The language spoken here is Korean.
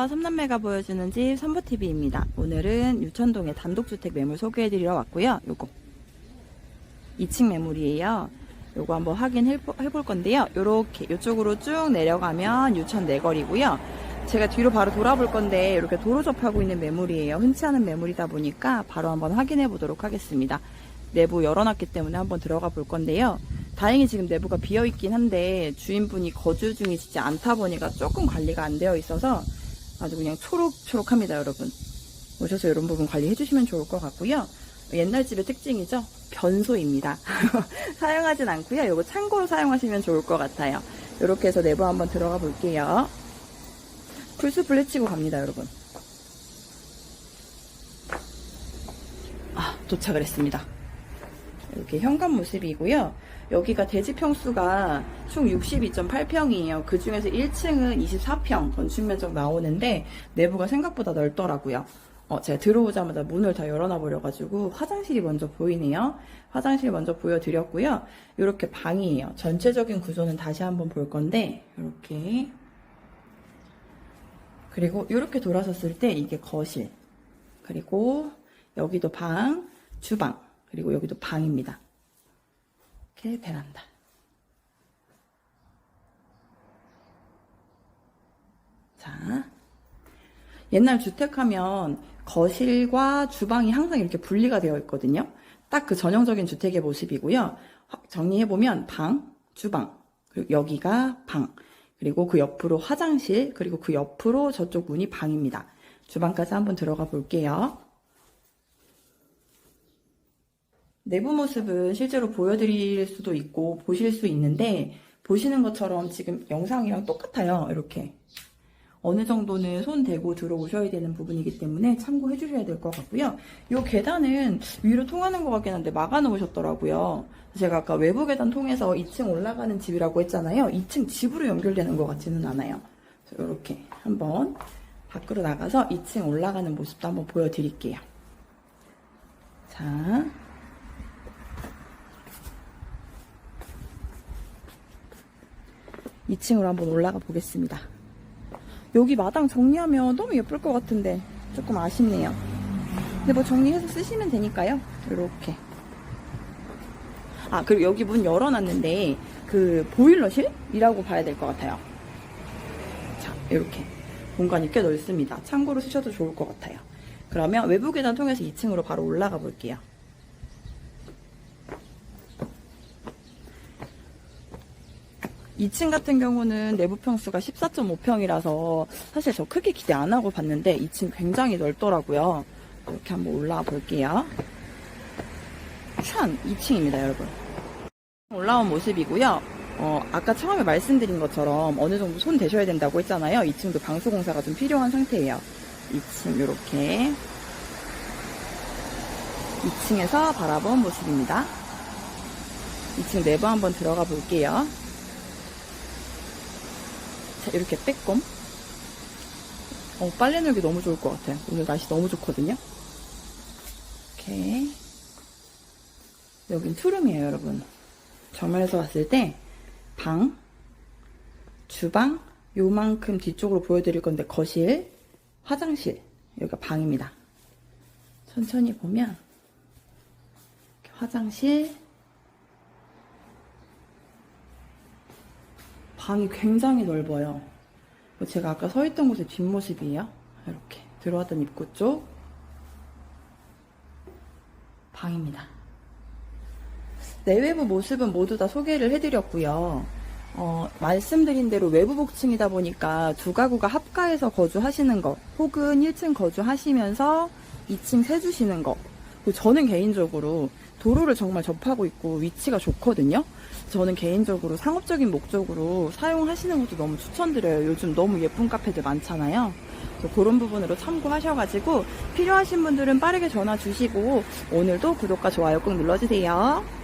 안녕하세요. 삼남매가 보여주는 집 선보TV입니다. 오늘은 유천동의 단독주택 매물 소개해드리러 왔고요. 요거 2층 매물이에요. 요거 한번 확인해 볼 건데요. 요렇게 이쪽으로 쭉 내려가면 유천 내거리고요. 제가 뒤로 바로 돌아볼 건데 이렇게 도로 접하고 있는 매물이에요. 흔치 않은 매물이다 보니까 바로 한번 확인해 보도록 하겠습니다. 내부 열어놨기 때문에 한번 들어가 볼 건데요. 다행히 지금 내부가 비어 있긴 한데 주인분이 거주 중이시지 않다 보니까 조금 관리가 안 되어 있어서 아주 그냥 초록초록합니다, 여러분. 오셔서 이런 부분 관리해 주시면 좋을 것 같고요. 옛날 집의 특징이죠. 변소입니다. 사용하진 않고요. 이거 참고로 사용하시면 좋을 것 같아요. 이렇게 해서 내부 한번 들어가 볼게요. 풀숲을 해치고 갑니다, 여러분. 아, 도착을 했습니다. 이렇게 현관 모습이고요. 여기가 대지 평수가 총 62.8평이에요. 그 중에서 1층은 24평 건축 면적 나오는데 내부가 생각보다 넓더라고요. 어, 제가 들어오자마자 문을 다 열어놔 버려가지고 화장실이 먼저 보이네요. 화장실 먼저 보여드렸고요. 이렇게 방이에요. 전체적인 구조는 다시 한번 볼 건데 이렇게 그리고 이렇게 돌아섰을 때 이게 거실 그리고 여기도 방, 주방 그리고 여기도 방입니다. 이렇게 베란다. 자, 옛날 주택하면 거실과 주방이 항상 이렇게 분리가 되어 있거든요. 딱 그 전형적인 주택의 모습이고요. 정리해보면 방, 주방, 그리고 여기가 방, 그리고 그 옆으로 화장실, 그리고 그 옆으로 저쪽 문이 방입니다. 주방까지 한번 들어가 볼게요. 내부 모습은 실제로 보여드릴 수도 있고 보실 수 있는데 보시는 것처럼 지금 영상이랑 똑같아요. 이렇게 어느 정도는 손 대고 들어오셔야 되는 부분이기 때문에 참고해 주셔야 될 것 같고요. 이 계단은 위로 통하는 것 같긴 한데 막아 놓으셨더라고요. 제가 아까 외부 계단 통해서 2층 올라가는 집이라고 했잖아요. 2층 집으로 연결되는 것 같지는 않아요. 이렇게 한번 밖으로 나가서 2층 올라가는 모습도 한번 보여드릴게요. 자. 이 층으로 한번 올라가 보겠습니다. 여기 마당 정리하면 너무 예쁠 것 같은데 조금 아쉽네요. 근데 뭐 정리해서 쓰시면 되니까요. 이렇게. 아 그리고 여기 문 열어놨는데 그 보일러실이라고 봐야 될 것 같아요. 자 이렇게 공간이 꽤 넓습니다. 참고로 쓰셔도 좋을 것 같아요. 그러면 외부 계단 통해서 2층으로 바로 올라가 볼게요. 2층 같은 경우는 내부 평수가 14.5평이라서 사실 저 크게 기대 안 하고 봤는데 2층 굉장히 넓더라고요. 이렇게 한번 올라가 볼게요. 촤! 2층입니다, 여러분. 올라온 모습이고요. 어, 아까 처음에 말씀드린 것처럼 어느 정도 손 대셔야 된다고 했잖아요. 2층도 방수공사가 좀 필요한 상태예요. 2층 이렇게 2층에서 바라본 모습입니다. 2층 내부 한번 들어가 볼게요. 자, 이렇게 빼꼼. 어, 빨래 널기 너무 좋을 것 같아요. 오늘 날씨 너무 좋거든요. 이렇게. 여긴 투룸이에요, 여러분. 정면에서 봤을 때, 방, 주방, 요만큼 뒤쪽으로 보여드릴 건데, 거실, 화장실, 여기가 방입니다. 천천히 보면, 화장실, 방이 굉장히 넓어요. 제가 아까 서 있던 곳의 뒷모습이에요. 이렇게 들어왔던 입구 쪽 방입니다. 내외부 모습은 모두 다 소개를 해드렸고요. 어, 말씀드린 대로 외부 복층이다 보니까 두 가구가 합가해서 거주하시는 것, 혹은 1층 거주하시면서 2층 세주시는 것. 저는 개인적으로 도로를 정말 접하고 있고 위치가 좋거든요. 저는 개인적으로 상업적인 목적으로 사용하시는 것도 너무 추천드려요. 요즘 너무 예쁜 카페들 많잖아요. 그런 부분으로 참고하셔가지고 필요하신 분들은 빠르게 전화 주시고 오늘도 구독과 좋아요 꼭 눌러주세요.